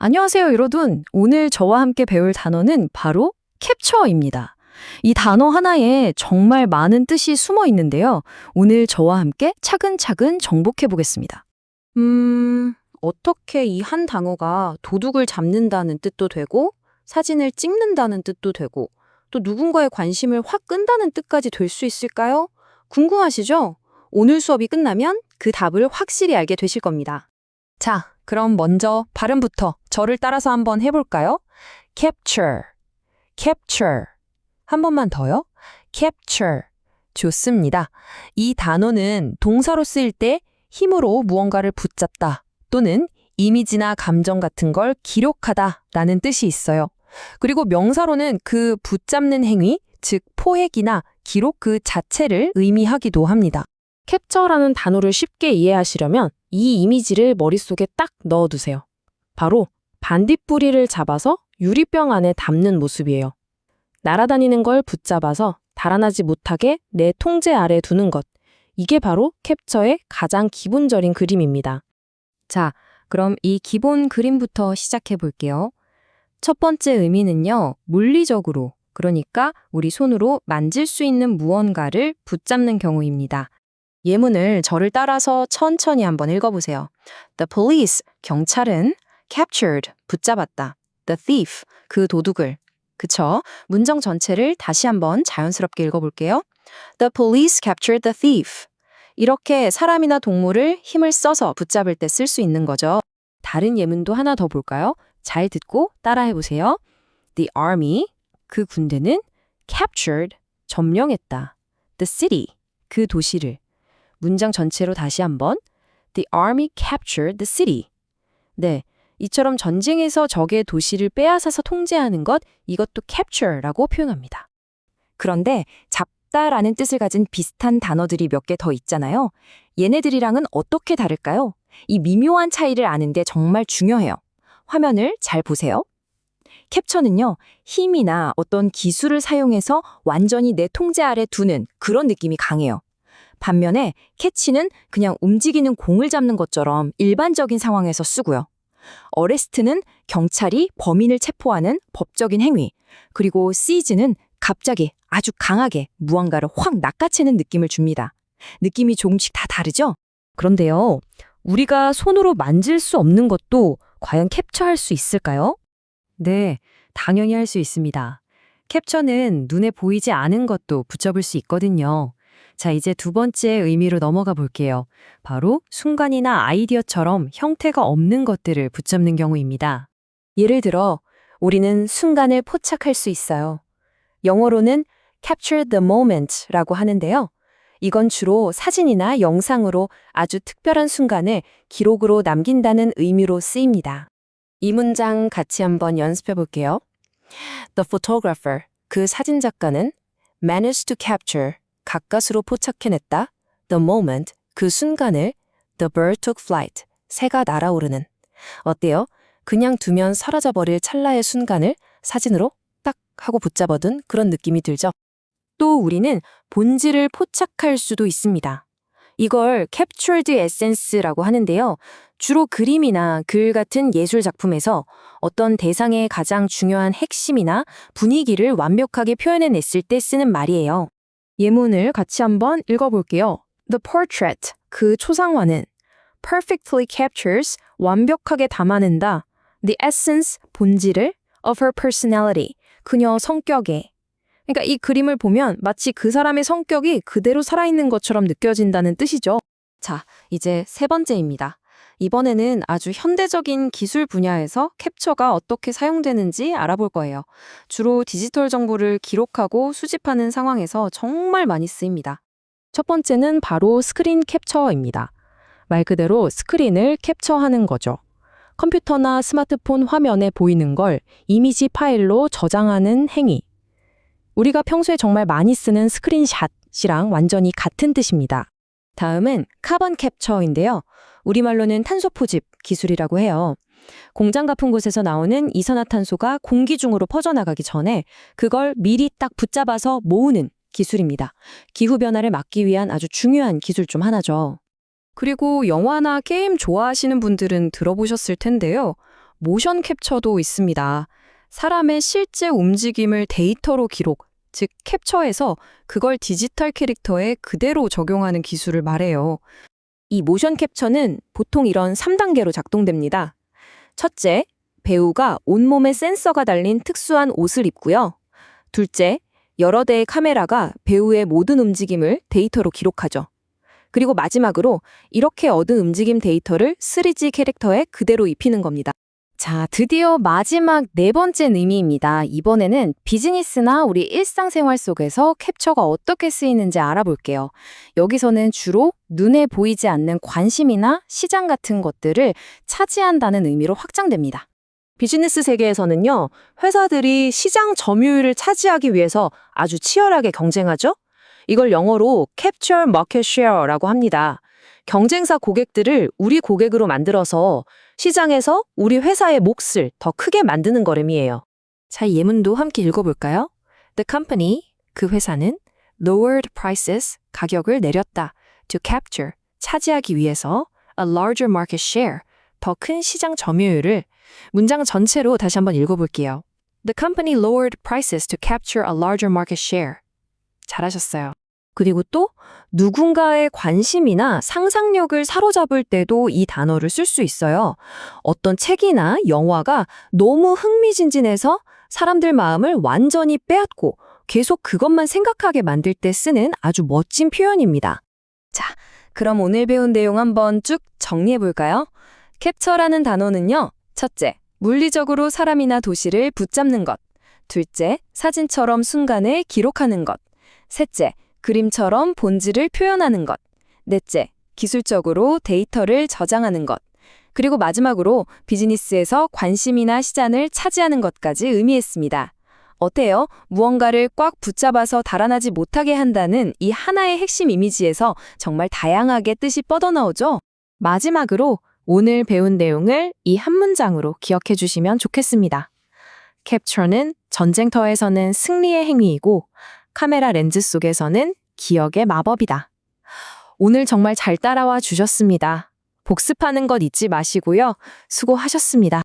안녕하세요, 여러분. 오늘 저와 함께 배울 단어는 바로 캡처입니다. 이 단어 하나에 정말 많은 뜻이 숨어 있는데요. 오늘 저와 함께 차근차근 정복해 보겠습니다. 음, 어떻게 이 한 단어가 도둑을 잡는다는 뜻도 되고, 사진을 찍는다는 뜻도 되고, 또 누군가의 관심을 확 끈다는 뜻까지 될 수 있을까요? 궁금하시죠? 오늘 수업이 끝나면 그 답을 확실히 알게 되실 겁니다. 자, 그럼 먼저 발음부터 저를 따라서 한번 해볼까요? capture, capture. 한 번만 더요. capture. 좋습니다. 이 단어는 동사로 쓰일 때 힘으로 무언가를 붙잡다 또는 이미지나 감정 같은 걸 기록하다 라는 뜻이 있어요. 그리고 명사로는 그 붙잡는 행위, 즉 포획이나 기록 그 자체를 의미하기도 합니다. 캡처라는 단어를 쉽게 이해하시려면 이 이미지를 머릿속에 딱 넣어두세요. 바로 반딧불이를 잡아서 유리병 안에 담는 모습이에요. 날아다니는 걸 붙잡아서 달아나지 못하게 내 통제 아래 두는 것. 이게 바로 캡처의 가장 기본적인 그림입니다. 자, 그럼 이 기본 그림부터 시작해 볼게요. 첫 번째 의미는요, 물리적으로, 그러니까 우리 손으로 만질 수 있는 무언가를 붙잡는 경우입니다. 예문을 저를 따라서 천천히 한번 읽어보세요. The police, 경찰은 captured, 붙잡았다. The thief, 그 도둑을. 그쵸? 문장 전체를 다시 한번 자연스럽게 읽어볼게요. The police captured the thief. 이렇게 사람이나 동물을 힘을 써서 붙잡을 때 쓸 수 있는 거죠. 다른 예문도 하나 더 볼까요? 잘 듣고 따라해 보세요. The army, 그 군대는 captured, 점령했다. The city, 그 도시를. 문장 전체로 다시 한번. The army captured the city. 네, 이처럼 전쟁에서 적의 도시를 빼앗아서 통제하는 것, 이것도 capture라고 표현합니다. 그런데 잡다라는 뜻을 가진 비슷한 단어들이 몇 개 더 있잖아요. 얘네들이랑은 어떻게 다를까요? 이 미묘한 차이를 아는 게 정말 중요해요. 화면을 잘 보세요. 캡처는요, 힘이나 어떤 기술을 사용해서 완전히 내 통제 아래 두는 그런 느낌이 강해요. 반면에 캐치는 그냥 움직이는 공을 잡는 것처럼 일반적인 상황에서 쓰고요. 어레스트는 경찰이 범인을 체포하는 법적인 행위, 그리고 시즈는 갑자기 아주 강하게 무언가를 확 낚아채는 느낌을 줍니다. 느낌이 조금씩 다 다르죠? 그런데요, 우리가 손으로 만질 수 없는 것도 과연 캡처할 수 있을까요? 네, 당연히 할 수 있습니다. 캡처는 눈에 보이지 않은 것도 붙여볼 수 있거든요. 자, 이제 두 번째 의미로 넘어가 볼게요. 바로 순간이나 아이디어처럼 형태가 없는 것들을 붙잡는 경우입니다. 예를 들어, 우리는 순간을 포착할 수 있어요. 영어로는 capture the moment라고 하는데요. 이건 주로 사진이나 영상으로 아주 특별한 순간을 기록으로 남긴다는 의미로 쓰입니다. 이 문장 같이 한번 연습해 볼게요. The photographer, 그 사진작가는 managed to capture, 가까스로 포착해냈다. The moment, 그 순간을 The bird took flight, 새가 날아오르는. 어때요? 그냥 두면 사라져버릴 찰나의 순간을 사진으로 딱 하고 붙잡아둔 그런 느낌이 들죠? 또 우리는 본질을 포착할 수도 있습니다. 이걸 captured essence라고 하는데요. 주로 그림이나 글 같은 예술 작품에서 어떤 대상의 가장 중요한 핵심이나 분위기를 완벽하게 표현해냈을 때 쓰는 말이에요. 예문을 같이 한번 읽어볼게요. The portrait, 그 초상화는 perfectly captures, 완벽하게 담아낸다. The essence, 본질을 of her personality, 그녀 성격에. 그러니까 이 그림을 보면 마치 그 사람의 성격이 그대로 살아있는 것처럼 느껴진다는 뜻이죠. 자, 이제 세 번째입니다. 이번에는 아주 현대적인 기술 분야에서 캡처가 어떻게 사용되는지 알아볼 거예요. 주로 디지털 정보를 기록하고 수집하는 상황에서 정말 많이 쓰입니다. 첫 번째는 바로 스크린 캡처입니다. 말 그대로 스크린을 캡처하는 거죠. 컴퓨터나 스마트폰 화면에 보이는 걸 이미지 파일로 저장하는 행위. 우리가 평소에 정말 많이 쓰는 스크린샷이랑 완전히 같은 뜻입니다. 다음은 카본 캡처인데요. 우리말로는 탄소 포집 기술이라고 해요. 공장 같은 곳에서 나오는 이산화탄소가 공기 중으로 퍼져나가기 전에 그걸 미리 딱 붙잡아서 모으는 기술입니다. 기후변화를 막기 위한 아주 중요한 기술 중 하나죠. 그리고 영화나 게임 좋아하시는 분들은 들어보셨을 텐데요. 모션 캡처도 있습니다. 사람의 실제 움직임을 데이터로 기록, 즉 캡처해서 그걸 디지털 캐릭터에 그대로 적용하는 기술을 말해요. 이 모션 캡처는 보통 이런 3단계로 작동됩니다. 첫째, 배우가 온몸에 센서가 달린 특수한 옷을 입고요. 둘째, 여러 대의 카메라가 배우의 모든 움직임을 데이터로 기록하죠. 그리고 마지막으로 이렇게 얻은 움직임 데이터를 3G 캐릭터에 그대로 입히는 겁니다. 자, 드디어 마지막 네 번째 의미입니다. 이번에는 비즈니스나 우리 일상생활 속에서 캡처가 어떻게 쓰이는지 알아볼게요. 여기서는 주로 눈에 보이지 않는 관심이나 시장 같은 것들을 차지한다는 의미로 확장됩니다. 비즈니스 세계에서는요, 회사들이 시장 점유율을 차지하기 위해서 아주 치열하게 경쟁하죠? 이걸 영어로 Capture Market Share라고 합니다. 경쟁사 고객들을 우리 고객으로 만들어서 시장에서 우리 회사의 몫을 더 크게 만드는 걸음이에요. 자, 예문도 함께 읽어볼까요? The company, 그 회사는 lowered prices, 가격을 내렸다. to capture, 차지하기 위해서 a larger market share, 더 큰 시장 점유율을 문장 전체로 다시 한번 읽어볼게요. The company lowered prices to capture a larger market share. 잘하셨어요. 그리고 또 누군가의 관심이나 상상력을 사로잡을 때도 이 단어를 쓸 수 있어요. 어떤 책이나 영화가 너무 흥미진진해서 사람들 마음을 완전히 빼앗고 계속 그것만 생각하게 만들 때 쓰는 아주 멋진 표현입니다. 자, 그럼 오늘 배운 내용 한번 쭉 정리해 볼까요? 캡처라는 단어는요. 첫째, 물리적으로 사람이나 도시를 붙잡는 것. 둘째, 사진처럼 순간을 기록하는 것. 셋째, 그림처럼 본질을 표현하는 것. 넷째, 기술적으로 데이터를 저장하는 것. 그리고 마지막으로 비즈니스에서 관심이나 시장을 차지하는 것까지 의미했습니다. 어때요? 무언가를 꽉 붙잡아서 달아나지 못하게 한다는 이 하나의 핵심 이미지에서 정말 다양하게 뜻이 뻗어나오죠? 마지막으로 오늘 배운 내용을 이 한 문장으로 기억해 주시면 좋겠습니다. 캡처는 전쟁터에서는 승리의 행위이고 카메라 렌즈 속에서는 기억의 마법이다. 오늘 정말 잘 따라와 주셨습니다. 복습하는 것 잊지 마시고요. 수고하셨습니다.